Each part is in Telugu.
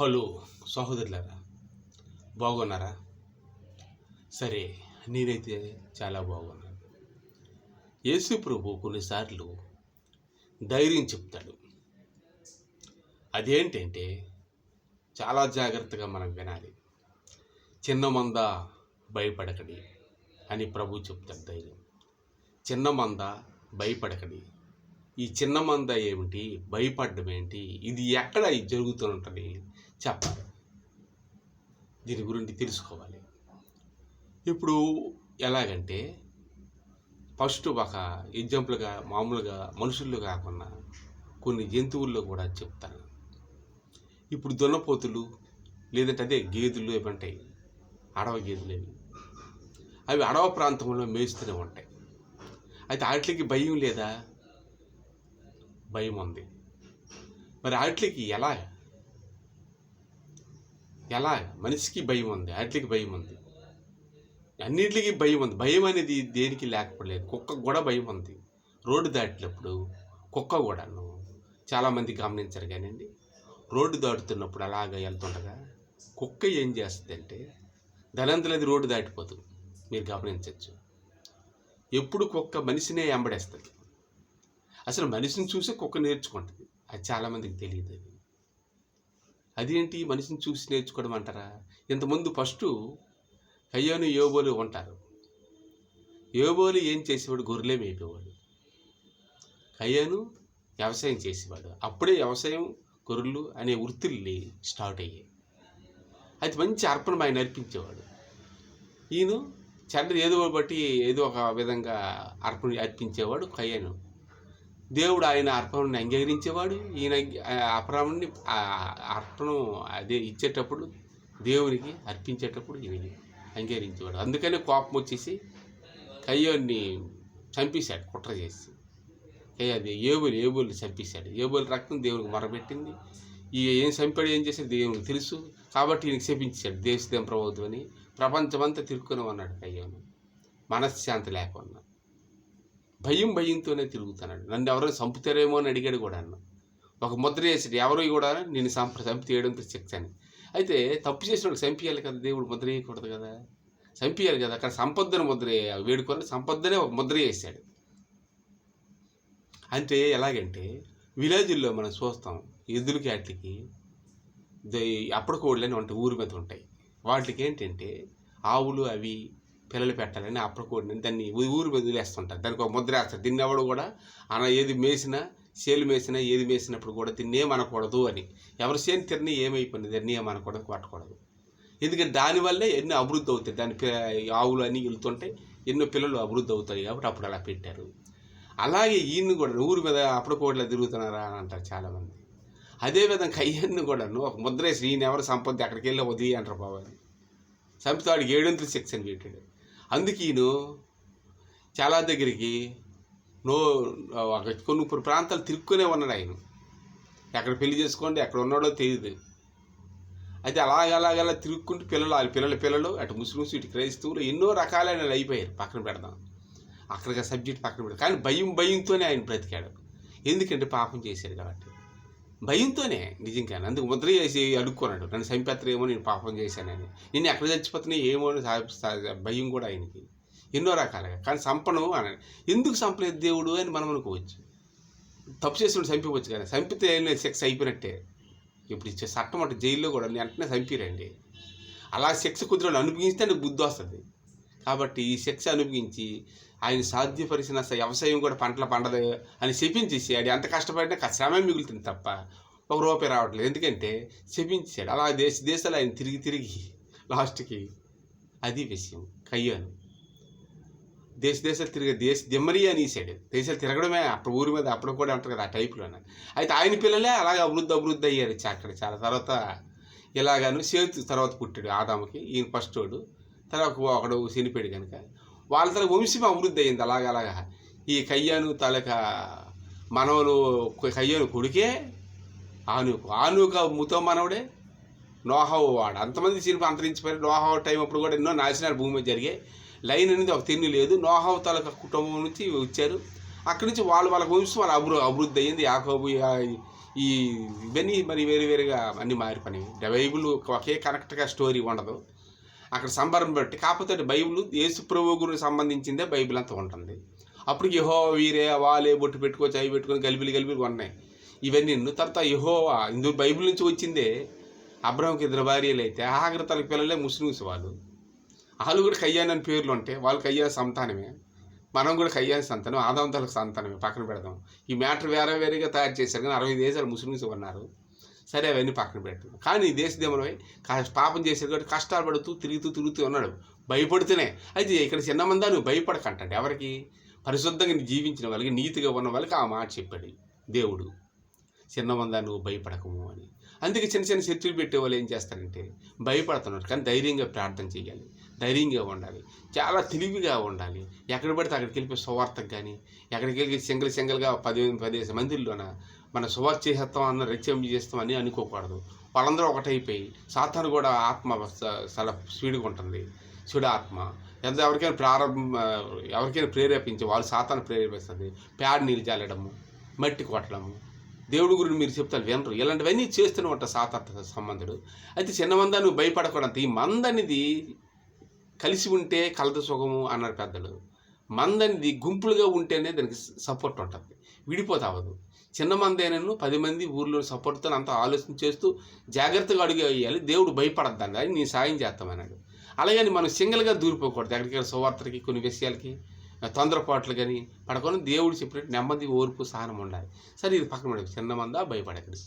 హలో సహోదరులారా బాగున్నారా? సరే నేనైతే చాలా బాగున్నాను. యేసు ప్రభు కొన్నిసార్లు ధైర్యం చెప్తాడు. అదేంటంటే చాలా జాగ్రత్తగా మనం వినాలి. చిన్న మంద భయపడకడి అని ప్రభు చెప్తాడు ధైర్యం. చిన్న మంద భయపడకడి. ఈ చిన్న మంద ఏమిటి? భయపడడం ఏంటి? ఇది ఎక్కడ జరుగుతూ జరుగుతుంటుంది చెప్పాలి దీని గురించి తెలుసుకోవాలి. ఇప్పుడు ఎలాగంటే ఫస్ట్ ఒక ఎగ్జాంపుల్గా మామూలుగా మనుషుల్లో కాకుండా కొన్ని జంతువుల్లో కూడా చెప్తాను. ఇప్పుడు దున్నపోతులు లేదంటే అదే గేదెలు ఇవి ఉంటాయి. అడవ గేదెలు అవి. అవి అడవ ప్రాంతంలో మేస్తూనే ఉంటాయి. అయితే వాటికి భయం లేదా? భయం ఉంది. మరి వాటికి ఎలా ఎలా? మనిషికి భయం ఉంది వాటికి భయం ఉంది. అన్నిటికీ భయం ఉంది. భయం అనేది దేనికి లేకపోలేదు. కుక్క కూడా భయం ఉంది. రోడ్డు దాటినప్పుడు కుక్క కూడాను చాలామంది గమనించరు కానివ్వండి రోడ్డు దాటుతున్నప్పుడు అలాగ వెళ్తుండగా కుక్క ఏం చేస్తుందంటే ధనంతలది రోడ్డు దాటిపోతుంది మీరు గమనించవచ్చు ఎప్పుడు కుక్క మనిషినే ఎంబడేస్తుంది అసలు మనిషిని చూసి కుక్క నేర్చుకుంటుంది. అది చాలామందికి తెలియదు అది. అదేంటి మనిషిని చూసి నేర్చుకోవడం అంటారా? ఇంతకుముందు ఫస్ట్ కయ్యోను యోబోలు ఉంటారు. యోబోలు ఏం చేసేవాడు? గొర్రెలే మేపేవాడు. కయ్యాను వ్యవసాయం చేసేవాడు. అప్పుడే వ్యవసాయం గొర్రెలు అనే వృత్తుల్ని స్టార్ట్ అయ్యాయి. అది మంచి అర్పణ ఆయన అర్పించేవాడు. ఈయన చెడ్డది ఏదో బట్టి ఏదో ఒక విధంగా అర్పణ అర్పించేవాడు కయ్యాను. దేవుడు ఆయన అర్పణని అంగీకరించేవాడు. ఈయన అర్పణని అర్పణం అదే ఇచ్చేటప్పుడు దేవునికి అర్పించేటప్పుడు ఈయన అంగీకరించేవాడు. అందుకనే కోపం వచ్చేసి కయ్యోని చంపేశాడు కుట్ర చేసి. కయ్య అది ఏబులు ఏబులు చంపేశాడు. ఏబులు రక్తం దేవునికి మరబెట్టింది ఈ ఏం చంపాడు ఏం చేశాడు దేవునికి తెలుసు. కాబట్టి ఈయనకి శపించాడు దేశదేం ప్రభుత్వం అని. ప్రపంచమంతా తిరుక్కుని ఉన్నాడు కయ్యోను. మనశ్శాంతి లేకుండా. భయం భయంతోనే తిరుగుతున్నాడు నన్ను ఎవరైనా చంపుతారేమో అని అడిగాడు కూడా అన్న. ఒక ముద్ర వేసాడు ఎవరు కూడా నేను సంప చంపి తీయడంతో శిక్ష అని అయితే తప్పు చేసినోడు చంపియాలి కదా దేవుడు ముద్ర వేయకూడదు కదా? చంపియాలి కదా. అక్కడ సంపదను ముద్ర వేడుకొని సంపదనే ఒక ముద్ర వేసాడు అంటే ఎలాగంటే విలేజ్ల్లో మనం చూస్తాం ఎద్దులకి వాటికి అప్పటికోళ్ళని ఉంటాయి ఊరి మీద ఉంటాయి. వాటికి ఏంటంటే ఆవులు అవి పిల్లలు పెట్టాలని అప్పటికోడిని దాన్ని ఊరి మీద వదిలేస్తుంటారు. దానికి ఒక ముద్ర వేస్తారు. దీన్ని ఎవడు కూడా అన్న ఏది మేసినా సేలు మేసినా ఏది మేసినప్పుడు కూడా దీన్ని ఏమనకూడదు అని. ఎవరు సేను తిరిగి ఏమైపోయింది? దాన్ని ఏమనకూడదు కొట్టకూడదు ఎందుకంటే దానివల్లే ఎన్నో అభివృద్ధి అవుతాయి. దాని ఆవులు అన్నీ వెళ్తుంటే ఎన్నో పిల్లలు అభివృద్ధి అవుతాయి కాబట్టి అప్పుడు అలా పెట్టారు. అలాగే ఈయన్ని కూడా ఊరి మీద అప్పటికోట్లా తిరుగుతున్నారా అని అంటారు చాలామంది. అదేవిధంగా అయ్యన్ని కూడాను ఒక ముద్ర వేసి ఈయన ఎవరు సంపద అక్కడికి వెళ్ళి వదిలి అంటారు బాబు చంపితే ఏడంతులు సెక్షన్ పెట్టాడు. అందుకు ఈయన చాలా దగ్గరికి నో కొన్ని ప్రాంతాలు తిరుక్కునే ఉన్నాడు ఆయన. ఎక్కడ పెళ్ళి చేసుకోండి ఎక్కడ ఉన్నాడో తెలియదు అయితే అలాగ అలాగలా తిరుక్కుంటూ పిల్లలు వాళ్ళ పిల్లల పిల్లలు అటు ముస్లిమ్స్ ఇటు క్రైస్తవులు ఎన్నో రకాలైన అయిపోయారు పక్కన పెడదాం. అక్కడికి సబ్జెక్ట్ పక్కన పెడతాం కానీ భయం భయంతోనే ఆయన బ్రతికాడు. ఎందుకంటే పాపం చేశాడు కాబట్టి. భయంతోనే నిజంగా అందుకు ముద్ర చేసి అడుక్కున్నాడు నన్ను చంపేస్తారేమో నేను పాపం చేశానని. నేను ఎక్కడ చచ్చిపోతున్నా ఏమో అని భయం కూడా ఆయనకి. ఎన్నో రకాలుగా. కానీ సంపను అని. ఎందుకు సంపలేదు దేవుడు అని మనం అనుకోవచ్చు. తప్పు చేసినప్పుడు చంపవచ్చు కానీ చంపితే సెక్స్ అయిపోయినట్టే. ఇప్పుడు ఇచ్చే చట్టం అంటే జైల్లో కూడా వెంటనే చంపిరండి. అలా సెక్స్ కుదిరని అనుభవిస్తే నీకు బుద్ధి వస్తుంది. కాబట్టి ఈ శిక్ష అనుభవించి ఆయన సాధ్యపరిచిన వ్యవసాయం కూడా పంటలు పండదు అని చెప్పించేసి ఆడు ఎంత కష్టపడినా శ్రమ మిగులుతుంది తప్ప ఒక రూపాయి రావట్లేదు. ఎందుకంటే చెప్పించాడు అలా దేశ దేశాలు ఆయన తిరిగి తిరిగి లాస్ట్కి అది విషయం. కయ్యాను. దేశ దేశాలు తిరిగి దేశ దిమ్మరి అని ఈసాడు దేశాలు తిరగడమే అప్పుడు ఊరి మీద అప్పుడు కూడా అంటారు కదా ఆ టైప్లో అయితే ఆయన పిల్లలే అలాగే అభివృద్ధి అభివృద్ధి అయ్యారు అక్కడ చాలా తర్వాత. ఇలాగాను సేతు తర్వాత పుట్టాడు ఆదాముకి. ఈయన ఫస్ట్ వాడు. తర్వాత ఒకడు చనిపోయాడు కనుక. వాళ్ళ తల వంశం అభివృద్ధి అయింది అలాగలాగా ఈ కయ్యాను తలక మనవలు కయ్యాను కొడుకే ఆనుకు. ఆనుక ముతో మనవడే నోహావు వాడు. అంతమంది సినిమా అంతరించిపోయారు. నోహావు టైం అప్పుడు కూడా ఎన్నో నాశనాలు భూమి మీద జరిగాయి. లైన్ అనేది ఒక తిండి లేదు. నోహావు తలక కుటుంబం నుంచి వచ్చారు. అక్కడి నుంచి వాళ్ళు వాళ్ళ వంశం వాళ్ళ అభివృద్ధి అభివృద్ధి అయ్యింది. యాకోబు ఈ ఇవన్నీ మరి వేరు వేరుగా అన్నీ మారిపోయినాయి. బైబుల్ ఒకే కరెక్ట్గా స్టోరీ ఉండదు. అక్కడ సంబరం బట్టి కాకపోతే బైబిల్ యేసు ప్రభు గురికి సంబంధించిందే బైబిల్ అంతా ఉంటుంది. అప్పుడు యహో వీరే వాళ్ళే బొట్టు పెట్టుకోవచ్చు అవి పెట్టుకొని గలిబిలి గలిబిలి ఉన్నాయి ఇవన్నీ తర్వాత యహోవా ఇందు బైబిల్ నుంచి వచ్చిందే అబ్రహంకి ఇద్దరు భార్యలు అయితే ఆఖరి తల పిల్లలే ముస్లిమ్స్ వాళ్ళు. వాళ్ళు కూడా కయ్యాన్ అని పేర్లు ఉంటే వాళ్ళు కయ్యాన్ సంతానమే. మనం కూడా కయ్యాన్ సంతానం ఆదాం తలకు సంతానమే పక్కన పెడదాం. ఈ మ్యాటర్ వేరే వేరేగా తయారు చేశారు కానీ అరవై దేశాలు ముస్లిమ్స్ ఉన్నారు. సరే అవన్నీ పక్కన పెట్టాడు కానీ ఈ పాపం చేశాడు కాబట్టి కష్టాలు పడుతూ తిరుగుతూ తిరుగుతూ ఉన్నాడు. భయపడుతూనే. అయితే ఇక్కడ చిన్నమందా నువ్వు భయపడకంటాడు. ఎవరికి? పరిశుద్ధంగా జీవించిన వాళ్ళకి నీతిగా ఉన్న వాళ్ళకి ఆ మాట చెప్పాడు దేవుడు. చిన్న మందా నువ్వు భయపడకము అని. అందుకే చిన్న చిన్న శత్రులు పెట్టే వాళ్ళు ఏం చేస్తారంటే భయపడుతున్నారు. కానీ ధైర్యంగా ప్రార్థన చేయాలి. ధైర్యంగా ఉండాలి. చాలా తెలివిగా ఉండాలి. ఎక్కడ పడితే అక్కడికి వెళ్ళిపోయి సువార్తకు కానీ ఎక్కడికి వెళ్ళి సింగిల్ సింగిల్గా పది పదిహేను మందిల్లోన మన సువార్త చేసేస్తాం అన్న రెచ్చం చేస్తాం అని అనుకోకూడదు. వాళ్ళందరూ ఒకటైపోయి సాతాను కూడా ఆత్మ చాలా స్పీడ్గా ఉంటుంది. చెడు ఆత్మ. ఎంత ఎవరికైనా ప్రారంభం ఎవరికైనా ప్రేరేపించి వాళ్ళు సాతాను ప్రేరేపిస్తుంది. ప్యాడ్ నీళ్ళు జాలడము మట్టి కొట్టడము. దేవుడి గురించి మీరు చెప్తారు వినరు. ఇలాంటివన్నీ చేస్తూనే ఉంటారు సాతార్థ సంబంధుడు. అయితే చిన్న మంద నువ్వు భయపడకూడదు ఈ మందనిది కలిసి ఉంటే కలత సుఖము అన్నారు పెద్దలు. మంద అనేది గుంపులుగా ఉంటేనే దానికి సపోర్ట్ ఉంటుంది. విడిపోతావదు. చిన్న మందేనను పది మంది ఊర్లో సపోర్ట్తో అంత ఆలోచన చేస్తూ జాగ్రత్తగా అడుగు వేయాలి. దేవుడు భయపడద్దాం కానీ నేను సాయం చేస్తామన్నాడు అలాగని మనం సింగిల్గా దూరిపోకూడదు. ఎక్కడికి సువార్తలకి కొన్ని విషయాలకి తొందరపాట్లు కానీ పడకొని దేవుడు చెప్పినట్టు నెమ్మది ఓర్పు సహనం ఉండాలి. సరే ఇది పక్కన పడదు చిన్న మందా భయపడకండి.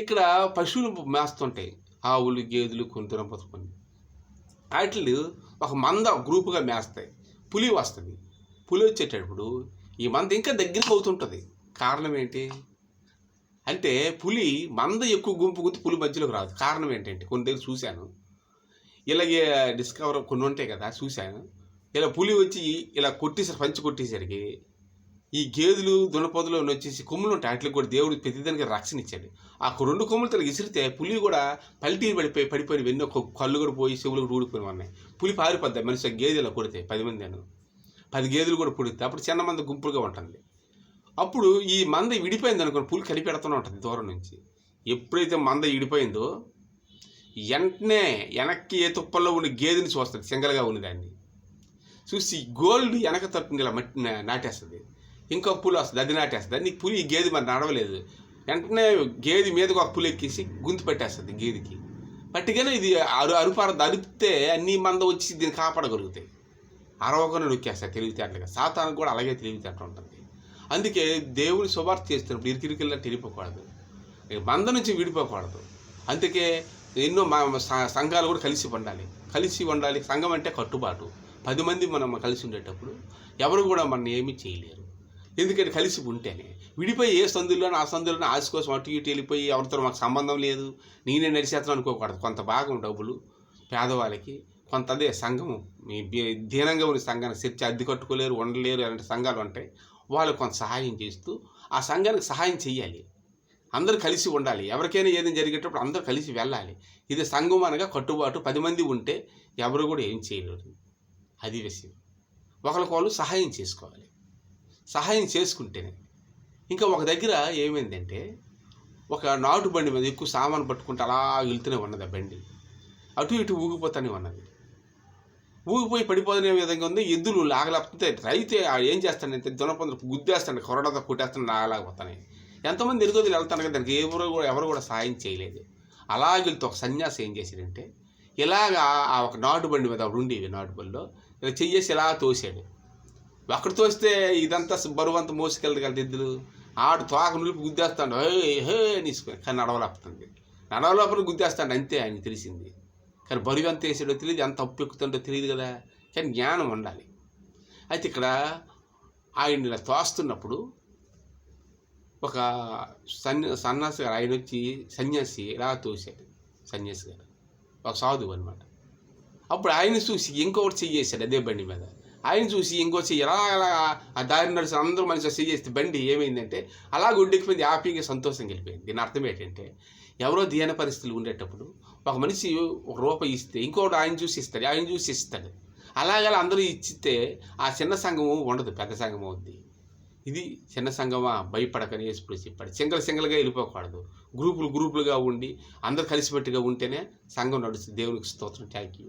ఇక్కడ పశువులు మేస్తుంటాయి. ఆవులు గేదెలు కొంతున పసుకొని వాటిలు ఒక మంద గ్రూపుగా మేస్తాయి. పులి వస్తుంది. పులి వచ్చేటప్పుడు ఈ మంద ఇంకా దగ్గరికి అవుతుంటుంది కారణం ఏంటి అంటే పులి మంద ఎక్కువ గుంపు గుంతి పులి మధ్యలోకి రాదు. కారణం ఏంటంటే కొన్ని దగ్గర చూశాను. ఇలాగే డిస్కవర్ కొన్ని ఉంటాయి కదా చూశాను. ఇలా పులి వచ్చి ఇలా కొట్టేసరి పంచి కొట్టేసరికి ఈ గేదెలు దునపొదలు వచ్చేసి కొమ్ములు ఉంటాయి. వాటికి కూడా దేవుడు ప్రతిదానికి రక్షణ ఇచ్చాడు. ఆ రెండు కొమ్ములు తనకి ఇసిరితే పులి కూడా పల్టీలు పడిపోయి పడిపోయి వెన్నో కళ్ళు కూడా పోయి చెవులు కూడా ఊడిపోయి ఉన్నాయి. పులి పారిపోద్ది. మనిషి గేదెలు కొడితే పది మంది అను పది గేదెలు కూడా పుడితే అప్పుడు చిన్న మంది గుంపులుగా ఉంటుంది. అప్పుడు ఈ మంద విడిపోయింది అనుకోండి పులి కలిపెడుతూనే ఉంటుంది దూరం నుంచి. ఎప్పుడైతే మంద విడిపోయిందో వెంటనే వెనక్కి ఏ తుప్పల్లో ఉన్న గేదెని చూస్తుంది సింగల్గా ఉన్నదాన్ని. చూసి గోల్డ్ వెనక తప్పింది ఇలా మట్టి నాటేస్తుంది. ఇంకో పులి వస్తుంది అది నాటేస్తుంది. నీకు పులి గేదె మరి నడవలేదు. వెంటనే గేదె మీదకు ఒక పులి ఎక్కేసి గుంతు పెట్టేస్తుంది గేదెకి. పట్టుకెళ్ళి ఇది అరు అరుపార అరిపితే అన్ని మంద వచ్చి దీన్ని కాపాడగలుగుతాయి. అరవకుండా నొక్కేస్తాయి తెలివితేటలుగా. సాతానికి కూడా అలాగే తెలివితేట ఉంటుంది అందుకే దేవుని శుభార్త చేస్తున్నప్పుడు ఇరికిరికిల్లా తెలియకూడదు మంద నుంచి విడిపోకూడదు. అందుకే ఎన్నో మా సంఘాలు కూడా కలిసి ఉండాలి కలిసి ఉండాలి సంఘం అంటే కట్టుబాటు. పది మంది మనం కలిసి ఉండేటప్పుడు ఎవరు కూడా మన ఏమీ చేయలేరు. ఎందుకంటే కలిసి ఉంటేనే విడిపోయి ఏ సందుల్లోనూ ఆ సందుల్లోనూ ఆశ కోసం అటు ఇటు వెళ్ళిపోయి ఎవరితో మాకు సంబంధం లేదు నేనే నడిచేస్తాను అనుకోకూడదు. కొంత భాగం డబ్బులు పేదవాళ్ళకి కొంత అదే సంఘము మీ దీనంగా ఉన్న సంఘానికి చర్చ అద్దె కట్టుకోలేరు ఉండలేరు అలాంటి సంఘాలు ఉంటాయి వాళ్ళు కొంత సహాయం చేస్తూ ఆ సంఘానికి సహాయం చేయాలి అందరూ కలిసి ఉండాలి. ఎవరికైనా ఏదైనా జరిగేటప్పుడు అందరూ కలిసి వెళ్ళాలి. ఇది సంఘం అనగా కట్టుబాటు. పది మంది ఉంటే ఎవరు కూడా ఏం చేయలేరు. అది విషయం. ఒకరికొకరు సహాయం చేసుకోవాలి. సహాయం చేసుకుంటేనే. ఇంకా ఒక దగ్గర ఏమైందంటే ఒక నాటు బండి మీద ఎక్కువ సామాను పట్టుకుంటే అలా వెళ్తూనే ఉన్నది ఆ బండి. అటు ఇటు ఊగిపోతూనే ఉన్నది. ఊగిపోయి పడిపోతున్న విధంగా ఉంది. ఎద్దులు లాగలేకపోతే రైతు ఏం చేస్తాడంటే దునపందులు గుద్దేస్తాడు కొరడతో కుట్టేస్తాడు లాగలేకపోతాను ఎంతమంది ఎరుగోదులు వెళ్తాను కదా దానికి ఎవరు కూడా ఎవరు కూడా సాయం చేయలేదు. అలాగే ఒక సన్యాసి ఏం చేశాడంటే ఇలాగా ఆ ఒక నాటు బండి మీద అప్పుడు ఉండేవి నాటు బండిలో. ఇలా చెయ్యేసి ఇలా తోసాడు. అక్కడ తోస్తే ఇదంతా బరువు అంతా కదా ఎద్దులు. ఆడు తోక నిలిపి గుద్దేస్తాడు. హే హే తీసుకొని కానీ నడవలేపుతుంది నడవలేపని గుద్దేస్తాడు. అంతే ఆయన తెలిసింది. కానీ బరువు ఎంత వేసాడో తెలియదు ఎంత అప్పు ఎక్కుతుందో తెలియదు కదా. కానీ జ్ఞానం ఉండాలి. అయితే ఇక్కడ ఆయన ఇలా తోస్తున్నప్పుడు ఒక సన్య సన్యాసి గారు ఆయన వచ్చి సన్యాసి ఇలా తోసాడు సన్యాసి గారు. ఒక సాధువు అనమాట అప్పుడు ఆయన చూసి ఇంకొకటి చెయ్యేశాడు అదే బండి మీద. ఆయన చూసి ఇంకో చెయ్యి ఎలా అలా ఆ దారి నడిచి అందరూ మనిషి చెయ్యేస్తే బండి ఏమైందంటే అలా గుడ్డెక్కిపోయింది హ్యాపీగా సంతోషంగా గెలిపోయింది దీని అర్థం ఏంటంటే ఎవరో దీన పరిస్థితులు ఉండేటప్పుడు ఒక మనిషి ఒక రూపాయి ఇస్తే ఇంకొకటి ఆయన చూసి ఇస్తాడు ఆయన చూసి ఇస్తాడు. అలాగే అందరూ ఇచ్చితే ఆ చిన్న సంఘము ఉండదు పెద్ద సంఘం అవుద్ది ఇది చిన్న సంఘమా? భయపడకని యేసుప్రభు చెప్పాడు. సింగల్ సింగల్గా వెళ్ళిపోకూడదు. గ్రూపులు గ్రూపులుగా ఉండి అందరు కలిసిపెట్టుగా ఉంటేనే సంఘం నడుస్తుంది. దేవునికి స్తోత్రం. Thank you